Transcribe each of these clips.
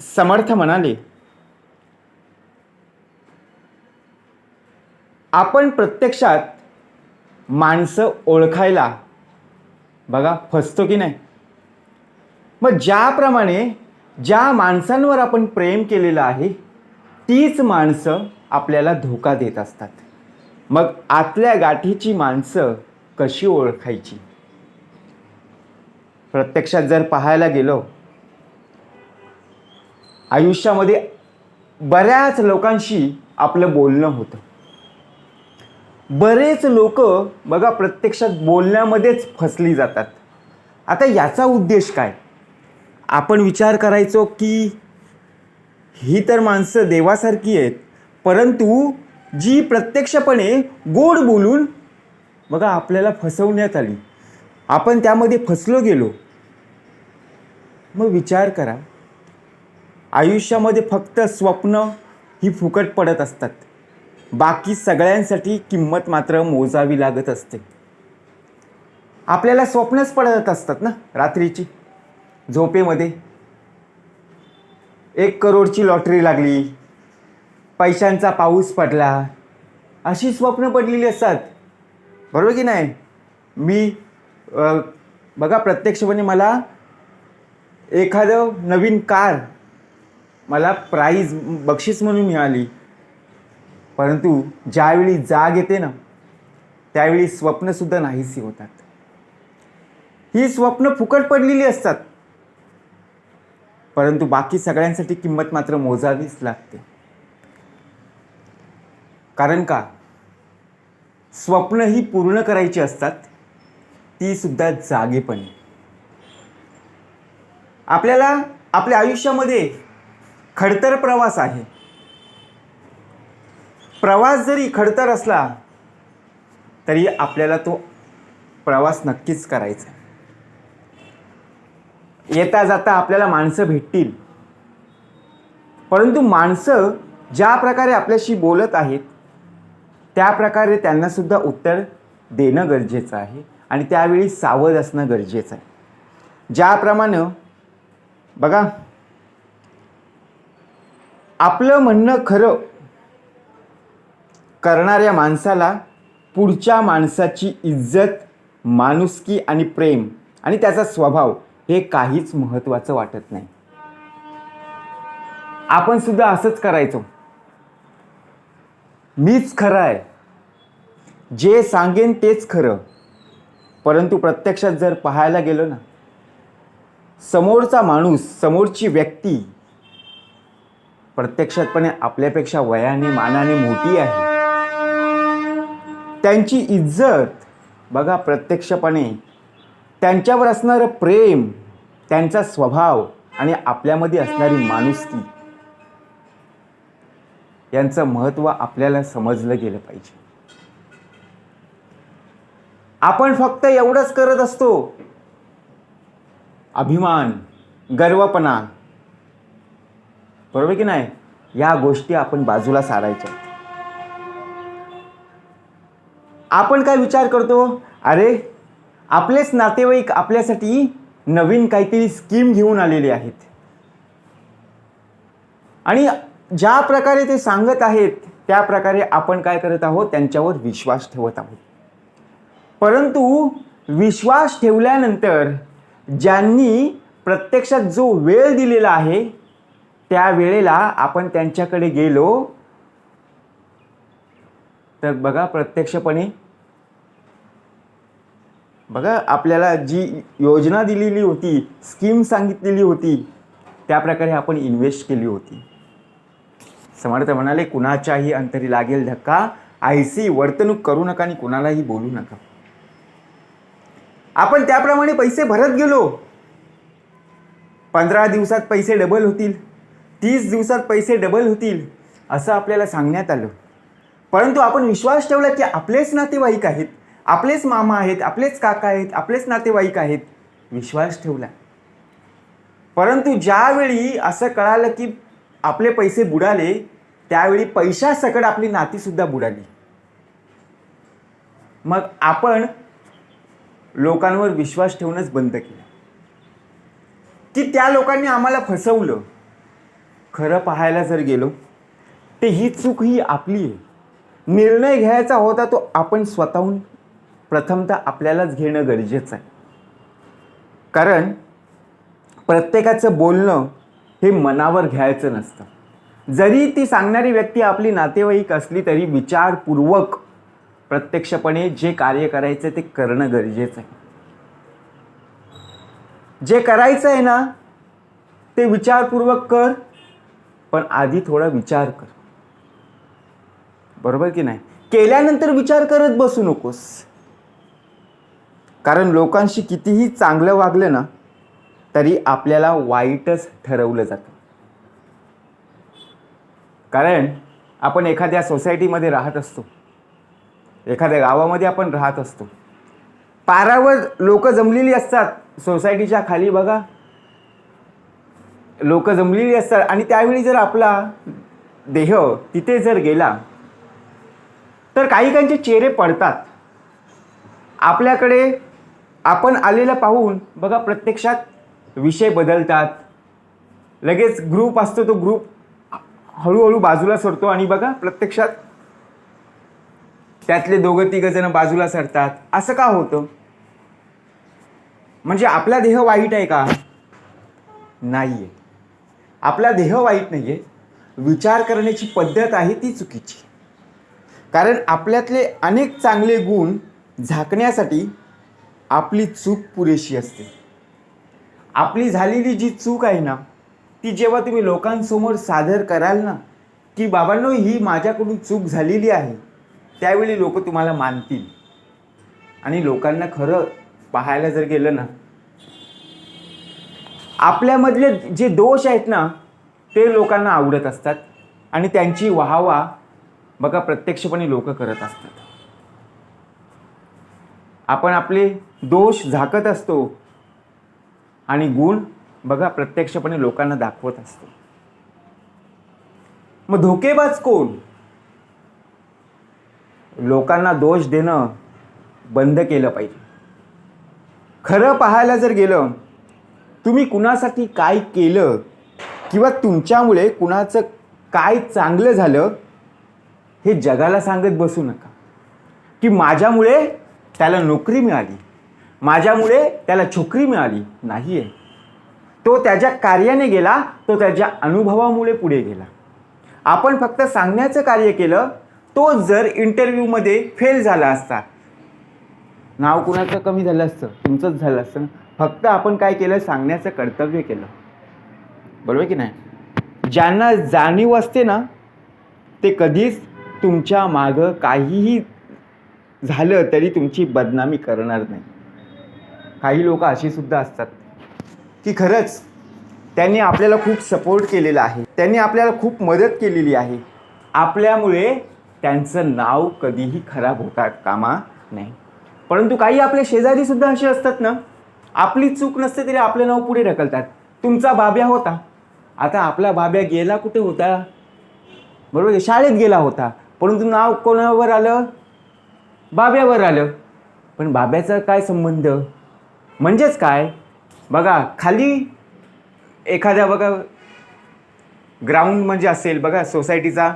समर्थ म्हणाले आपण प्रत्यक्षात माणसं ओळखायला बघा फसतो की नाही? मग ज्याप्रमाणे ज्या माणसांवर आपण प्रेम केलेलं आहे तीच माणसं आपल्याला धोका देत असतात. मग आतल्या गाठीची माणसं कशी ओळखायची? प्रत्यक्षात जर पाहायला गेलो आयुष्यामध्ये बऱ्याच लोकांशी आपलं बोलणं होतं. बरेच लोक बघा प्रत्यक्षात बोलण्यामध्येच फसली जातात. आता याचा उद्देश काय? आपण विचार करायचो की ही तर माणसं देवासारखी आहेत परंतु जी प्रत्यक्षपणे गोड बोलून बघा आपल्याला फसवण्यात आली. आपण त्यामध्ये फसलो गेलो. मग विचार करा. आयुष्यामध्ये फक्त स्वप्न ही फुकट पडत असतात. बाकी सगळ्यांसाठी किंमत मात्र मोजावी लागत असते. आपल्याला स्वप्नच पडत असतात ना रात्रीची. झोपेमध्ये एक करोडची लॉटरी लागली पैशांचा पाऊस पडला अशी स्वप्न पडलेली असतात. बरोबर की नाही? मी बघा प्रत्यक्षपणे मला एखादं नवीन कार मला प्राईज बक्षीस म्हणून मिळाली. परंतु ज्यावेळी जाग येते ना त्यावेळी स्वप्नसुद्धा नाहीशी होतात. ही स्वप्न फुकट पडलेली असतात. परंतु बाकी सगळ्यांसाठी किंमत मात्र मोजावीच लागते. कारण का? स्वप्न ही पूर्ण करायची असतात ती सुद्धा जागेपणे. आपल्याला आपल्या आयुष्यामध्ये खडतर प्रवास आहे. प्रवास जरी खडतर असला तरी आपल्याला तो प्रवास नक्कीच करायचा आहे. येता जाता आपल्याला माणसं भेटतील. परंतु माणसं ज्या प्रकारे आपल्याशी बोलत आहेत त्या प्रकारे त्यांनासुद्धा उत्तर देणं गरजेचं आहे आणि त्यावेळी सावध असणं गरजेचं आहे. ज्याप्रमाणे बघा आपलं म्हणणं खरं. करणाऱ्या माणसाला पुढच्या माणसाची इज्जत माणुसकी आणि प्रेम आणि त्याचा स्वभाव हे काहीच महत्त्वाचं वाटत नाही. आपण सुद्धा असंच करायचो. मीच खरं आहे. जे सांगेन तेच खरं. परंतु प्रत्यक्षात जर पाहायला गेलो ना समोरचा माणूस समोरची व्यक्ती प्रत्यक्षातपणे आपल्यापेक्षा वयाने मानाने मोठी आहे. त्यांची इज्जत बघा प्रत्यक्षपणे त्यांच्यावर असणारं प्रेम त्यांचा स्वभाव आणि आपल्यामध्ये असणारी माणुसकी यांचं महत्त्व आपल्याला समजलं गेलं पाहिजे. आपण फक्त एवढंच करत असतो. अभिमान गर्वपणा बरोबर की नाही? या गोष्टी आपण बाजूला सारायच्या. आपण काय विचार करतो? अरे आपलेच नातेवाईक आपल्यासाठी नवीन काहीतरी स्कीम घेऊन आलेले आहेत. आणि ज्या प्रकारे ते सांगत आहेत त्या प्रकारे आपण काय करत आहोत? त्यांच्यावर विश्वास ठेवत आहोत. परंतु विश्वास ठेवल्यानंतर ज्यांनी प्रत्यक्षात जो वेळ दिलेला आहे त्या वेळेला आपण त्यांच्याकडे गेलो तर बघा प्रत्यक्षपणे बघा आपल्याला जी योजना दिलेली होती स्कीम सांगितलेली होती त्या प्रकारे आपण इन्व्हेस्ट केली होती. समर्थ म्हणाले कुणाच्याही अंतरी लागेल धक्का आयसी वर्तणूक करू नका आणि कुणालाही बोलू नका. आपण त्याप्रमाणे पैसे भरत गेलो. पंधरा दिवसात पैसे डबल होतील. तीस दिवसात पैसे डबल होतील असं आपल्याला सांगण्यात आलं. परंतु आपण विश्वास ठेवला की आपलेच नातेवाईक आहेत आपलेच मामा आहेत आपलेच काका आहेत आपलेच नातेवाईक आहेत विश्वास ठेवला. परंतु ज्यावेळी असं कळालं की आपले पैसे बुडाले त्यावेळी पैशासकट आपली नातीसुद्धा बुडाली. मग आपण लोकांवर विश्वास ठेवणंच बंद केलं. की त्या लोकांनी आम्हाला फसवलं. खरं पाहायला जर गेलो ते ही चूक ही आपली आहे. निर्णय घ्यायचा होता तो आपण स्वतःहून प्रथमतः आपल्यालाच घेणं गरजेचं आहे. कारण प्रत्येकाचं बोलणं हे मनावर घ्यायचं नसतं. जरी ती सांगणारी व्यक्ती आपली नातेवाईक असली तरी विचारपूर्वक प्रत्यक्षपणे जे कार्य करायचं ते करणं गरजेचं आहे. जे करायचं आहे ना ते विचारपूर्वक कर पण आधी थोडा विचार कर. बरोबर की नाही? केल्यानंतर विचार करत बसू नकोस. कारण लोकांशी कितीही चांगलं वागलं ना तरी आपल्याला वाईटच ठरवलं जातं. कारण आपण एखाद्या सोसायटीमध्ये राहत असतो. एखाद्या गावामध्ये आपण राहत असतो. पारावर लोक जमलेली असतात. सोसायटीच्या खाली बघा. लोक जमलेली असतात. आणि त्यावेळी जर आपला देह तिथे जर गेला तर काही काहींचे चेहरे पडतात. आपल्याकडे आपण आलेलं पाहून बघा प्रत्यक्षात विषय बदलतात. लगेच ग्रुप असतो तो ग्रुप हळूहळू बाजूला सरतो आणि बघा प्रत्यक्षात त्यातले दोघं तिघं जण बाजूला सरतात. असं का होतं? म्हणजे आपला देह वाईट आहे का? नाही आहे आपला देह वाईट नाही आहे विचार करण्याची पद्धत आहे ती चुकीची. कारण आपल्यातले अनेक चांगले गुण झाकण्यासाठी आपली चूक पुरेशी असते. आपली झालेली जी चूक आहे ना ती जेव्हा तुम्ही लोकांसमोर सादर कराल ना की बाबांनो ही माझ्याकडून चूक झालेली आहे त्यावेळी लोक तुम्हाला मानतील. आणि लोकांना खरं पाहायला जर गेलं ना आपल्यामधले जे दोष आहेत ना ते लोकांना आवडत असतात आणि त्यांची वाहवा बघा प्रत्यक्षपणे लोक करत असतात. आपण आपले दोष झाकत असतो आणि गुण बघा प्रत्यक्षपणे लोकांना दाखवत असतो. मग धोकेबाज कोण? लोकांना दोष देणं बंद केलं पाहिजे. खरं पाहायला जर गेलं तुम्ही कुणासाठी काय केलं किंवा तुमच्यामुळे कुणाचं काय चांगलं झालं हे जगाला सांगत बसू नका. की माझ्यामुळे त्याला नोकरी मिळाली माझ्यामुळे त्याला छोकरी मिळाली नाही आहे तो त्याच्या कार्याने गेला तो त्याच्या अनुभवामुळे पुढे गेला. आपण फक्त सांगण्याचं कार्य केलं तो जर इंटरव्ह्यूमध्ये फेल झाला असता नाव कुणाचं कमी झालं असतं? तुमचंच झालं असतं फक्त आपण काय केलं? सांगण्याचं कर्तव्य केलं. बरोबर की नाही? ज्यांना जाणीव असते ना ते कधीच तुमच्या मागं काहीही झालं तरी तुमची बदनामी करणार नाही. काही लोक अशी सुद्धा असतात की खरंच त्यांनी आपल्याला खूप सपोर्ट केलेला आहे. त्यांनी आपल्याला खूप मदत केलेली आहे. आपल्यामुळे त्यांचं नाव कधीही खराब होतात कामा नाही परंतु काही आपले शेजारी सुद्धा असे असतात ना आपली चूक नसते तरी आपलं नाव पुढे ढकलतात. तुमचा बाब्या होता. आता आपला बाब्या गेला कुठे होता? बरोबर शाळेत गेला होता. परंतु नाव कोणावर आलं? बाब्यावर आलं. पण बाब्याचा काय संबंध? म्हणजेच काय? बघा खाली एखाद्या बघा ग्राउंड म्हणजे असेल बघा सोसायटीचा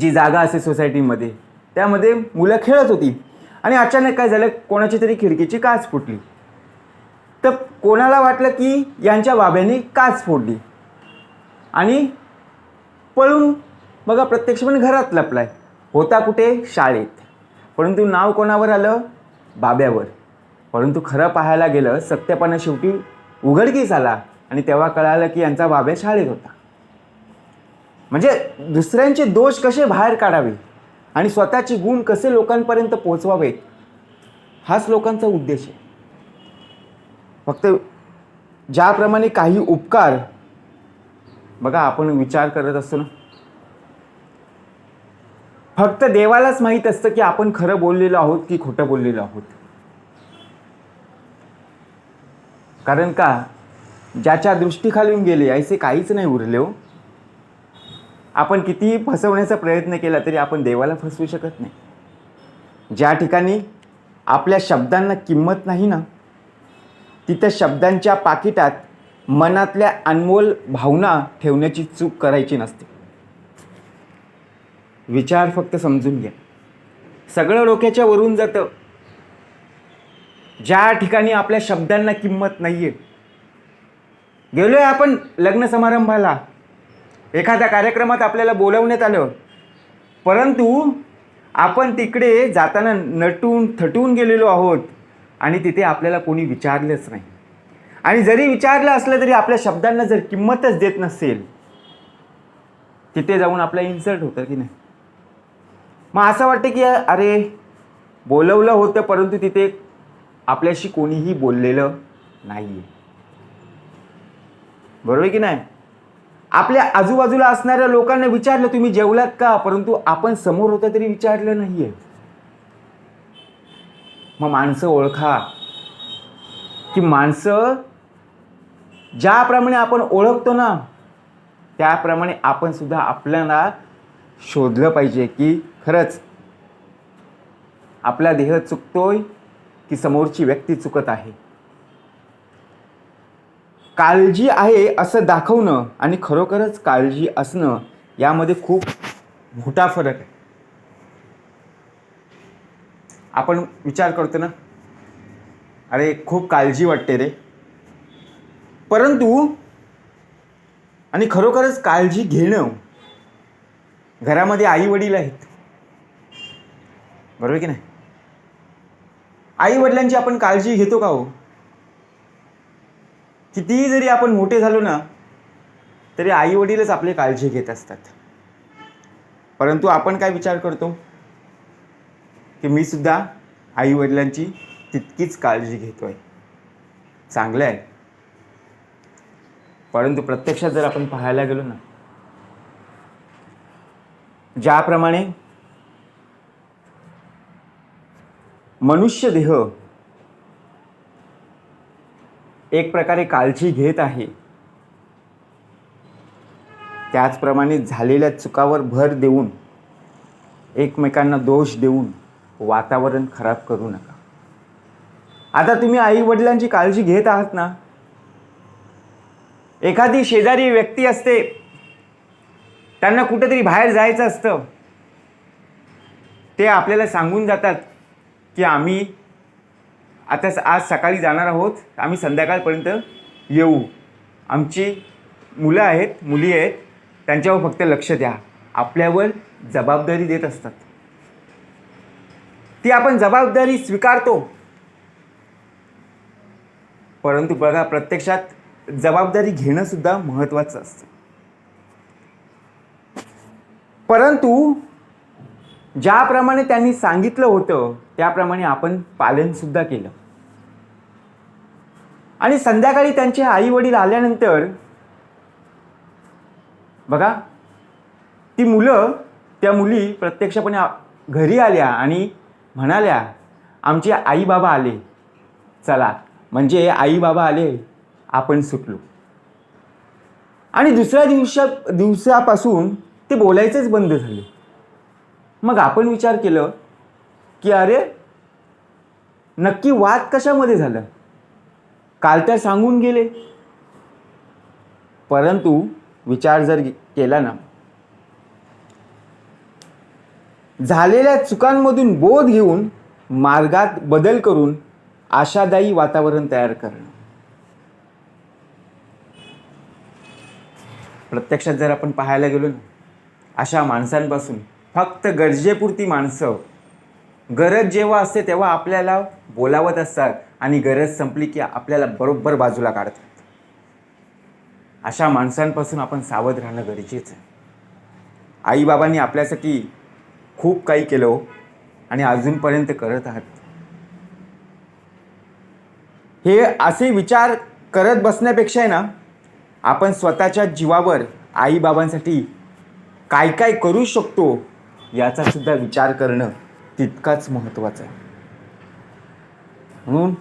जी जागा असेल सोसायटीमध्ये त्यामध्ये मुलं खेळत होती. आणि अचानक काय झालं? कोणाची तरी खिडकीची काच फुटली. तर कोणाला वाटलं की यांच्या बाब्यांनी काच फोडली? आणि पळून बघा प्रत्यक्षपणे घरात लपलाय. होता कुठे? शाळेत. परंतु नाव कोणावर आलं? बाब्यावर. परंतु खरं पाहायला गेलं सत्यपणा शेवटी उघडकीस आला आणि तेव्हा कळालं की यांचा बाब्या शाळेत होता. म्हणजे दुसऱ्यांचे दोष कसे बाहेर काढावे? आणि स्वतःचे गुण कसे लोकांपर्यंत पोचवावेत हाच लोकांचा उद्देश आहे. फक्त ज्याप्रमाणे काही उपकार बघा आपण विचार करत असतो ना. फक्त देवालाच माहीत असतं की आपण खरं बोललेलो आहोत की खोटं बोललेलो आहोत. कारण का ज्याच्या दृष्टीखालून गेले ऐसे काहीच नाही उरले हो. आपण कितीही फसवण्याचा प्रयत्न केला तरी आपण देवाला फसवू शकत नाही. ज्या ठिकाणी आपल्या शब्दांना किंमत नाही ना तिथं शब्दांच्या पाकिटात मनातल्या अनमोल भावना ठेवण्याची चूक करायची नसते. विचार फक्त समजून घ्या. सगळं डोक्याच्या वरून जातं. ज्या ठिकाणी आपल्या शब्दांना किंमत नाही आहे गेलोय आपण लग्न समारंभाला. एखाद्या कार्यक्रमात आपल्याला बोलवण्यात आलं. परंतु आपण तिकडे जाताना नटून थटून गेलेलो आहोत आणि तिथे आपल्याला कोणी विचारलंच नाही. आणि जरी विचारलं असलं तरी आपल्या शब्दांना जर किंमतच देत नसेल तिथे जाऊन आपला इन्सल्ट होतं की नाही? मग असं वाटतं की अरे बोलवलं होतं परंतु तिथे आपल्याशी कोणीही बोललेलं नाही आहे बरोबर आहे की नाही? आपल्या आजूबाजूला असणाऱ्या लोकांना विचारलं तुम्ही जेवलात का? परंतु आपण समोर होतं तरी विचारलं नाहीये. मग माणसं ओळखा. की माणसं ज्याप्रमाणे आपण ओळखतो ना त्याप्रमाणे आपण सुद्धा आपल्याला शोधलं पाहिजे की खरंच आपला देह चुकतोय की समोरची व्यक्ती चुकत आहे. काळजी आहे असं दाखवणं आणि खरोखरच काळजी असणं यामध्ये खूप मोठा फरक आहे. आपण विचार करतो ना अरे खूप काळजी वाटते रे. परंतु आणि खरोखरच काळजी घेणं घरामध्ये आई वडील आहेत. बरोबर की नाही? आई वडिलांची आपण काळजी घेतो का हो? कितीही जरी आपण मोठे झालो ना तरी आई वडीलच आपली काळजी घेत असतात. परंतु आपण काय विचार करतो? की मी सुद्धा आई वडिलांची तितकीच काळजी घेतोय. चांगलं आहे परंतु प्रत्यक्षात जर आपण पाहायला गेलो ना ज्याप्रमाणे मनुष्य देह एक प्रकारे काळजी घेत आहे. त्याचप्रमाणे झालेल्या चुकावर भर देऊन एकमेकांना दोष देऊन वातावरण खराब करू नका. आता तुम्ही आई वडिलांची काळजी घेत आहात ना? एखादी शेजारी व्यक्ती असते त्यांना कुठेतरी बाहेर जायचं असतं. ते आपल्याला सांगून जातात की आम्ही आता आज सकाळी जाणार आहोत. आम्ही संध्याकाळपर्यंत येऊ. आमची मुलं आहेत मुली आहेत त्यांच्यावर फक्त लक्ष द्या. आपल्यावर जबाबदारी देत असतात. ती आपण जबाबदारी स्वीकारतो. परंतु बघा प्रत्यक्षात जबाबदारी घेणंसुद्धा महत्त्वाचं असतं. परंतु ज्याप्रमाणे त्यांनी सांगितलं होतं त्याप्रमाणे आपण पालनसुद्धा केलं. आणि संध्याकाळी त्यांचे आई वडील आल्यानंतर बघा ती मुलं त्या मुली प्रत्यक्षपणे घरी आल्या आणि म्हणाल्या आमचे आई बाबा आले. चला म्हणजे आई बाबा आले आपण सुटलो. आणि दुसऱ्या दिवसा दिवसापासून ते बोलायचंच बंद झाले. मग आपण विचार केलं की अरे नक्की वाद कशामध्ये झालं? काल त्या सांगून गेले. परंतु विचार जर केला ना झालेल्या चुकांमधून बोध घेऊन मार्गात बदल करून आशादायी वातावरण तयार करणं. प्रत्यक्षात जर आपण पाहायला गेलो ना अशा माणसांपासून फक्त गरजेपुरती माणसं. गरज जेव्हा असते तेव्हा आपल्याला बोलावत असतात आणि गरज संपली की आपल्याला बरोबर बाजूला काढतात. अशा माणसांपासून आपण सावध राहणं गरजेचं आहे. आईबाबांनी आपल्यासाठी खूप काही केलं हो आणि अजूनपर्यंत करत आहात. हे असे विचार करत बसण्यापेक्षा आहे ना आपण स्वतःच्या जीवावर आईबाबांसाठी काय काय करू शकतो याचा सुद्धा विचार करणं तितकाच महत्त्वाचं आहे. म्हणून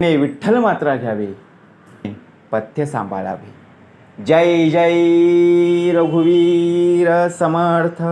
ने विठ्ठल मात्रा घ्यावे पथ्य सांभाळावे. जय जय रघुवीर समर्थ.